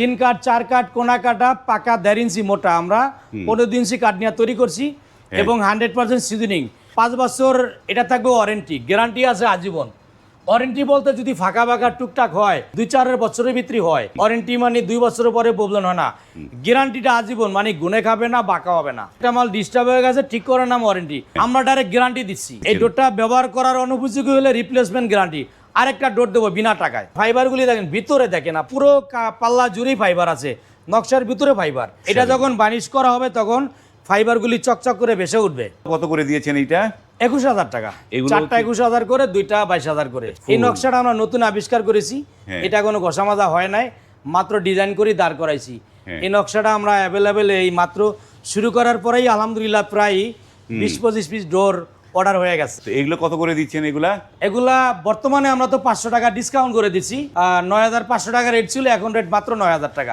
তিন কাঠ চার কাঠ কোনা কাটা পাকা দেড় ইঞ্চি মোটা আমরা পনেরো ইঞ্চি কাঠ নিয়ে তৈরি করছি। এবং হান্ড্রেড পার্সেন্ট সিজনিং। পাঁচ বছর এটা থাকবে ওয়ারেন্টি গ্যারান্টি আছে আজীবন। ওয়ারেন্টি বলতে যদি ফাঁকা ফাঁকা টুকটাক হয় দুই চার বছরের ভিতরে হয়। ওয়ারেন্টি মানে দুই বছরের পরে প্রবলেম হয় না। গ্যারান্টিটা আজীবন মানে গুনে খাবে না বাঁকা হবে না। এটা মাল ডিস্টার্ব হয়ে গেছে ঠিক করার নাম ওয়ারেন্টি। আমরা ডাইরেক্ট গ্যারান্টি দিচ্ছি। এই ডোরটা ব্যবহার করার অনুপযোগী হলে রিপ্লেসমেন্ট গ্যারান্টি আরেকটা ডোর দেবো বিনা টাকায়। ফাইবারগুলি দেখেন ভিতরে দেখেন না পুরো পাল্লা জুড়েই ফাইবার আছে নকশার ভিতরে ফাইবার এটা যখন বানিশ করা হবে তখন ফাইবারগুলি চকচক করে ভেসে উঠবে। কত করে দিয়েছেন এইটা? একুশ হাজার টাকা। চারটা একুশ হাজার করে দুইটা বাইশ হাজার করে। এই নকশাটা আমরা নতুন আবিষ্কার করেছি। হ্যাঁ। এটা কোনো ঘষা মাজা হয় নাই মাত্র ডিজাইন করে দাঁড় করাইছি। হ্যাঁ। এই নকশাটা আমরা অ্যাভেলেবেল এই মাত্র শুরু করার পরেই আলহামদুলিল্লাহ প্রায় বিশ পঁচিশ পিস ডোর অর্ডার হয়ে গেছে। তো এগুলো কত করে দিচ্ছেন এগুলা? এগুলা বর্তমানে আমরা তো পাঁচশো টাকা ডিসকাউন্ট করে দিচ্ছি। নয় হাজার পাঁচশো টাকা রেট ছিল এখন রেট মাত্র নয় হাজার টাকা।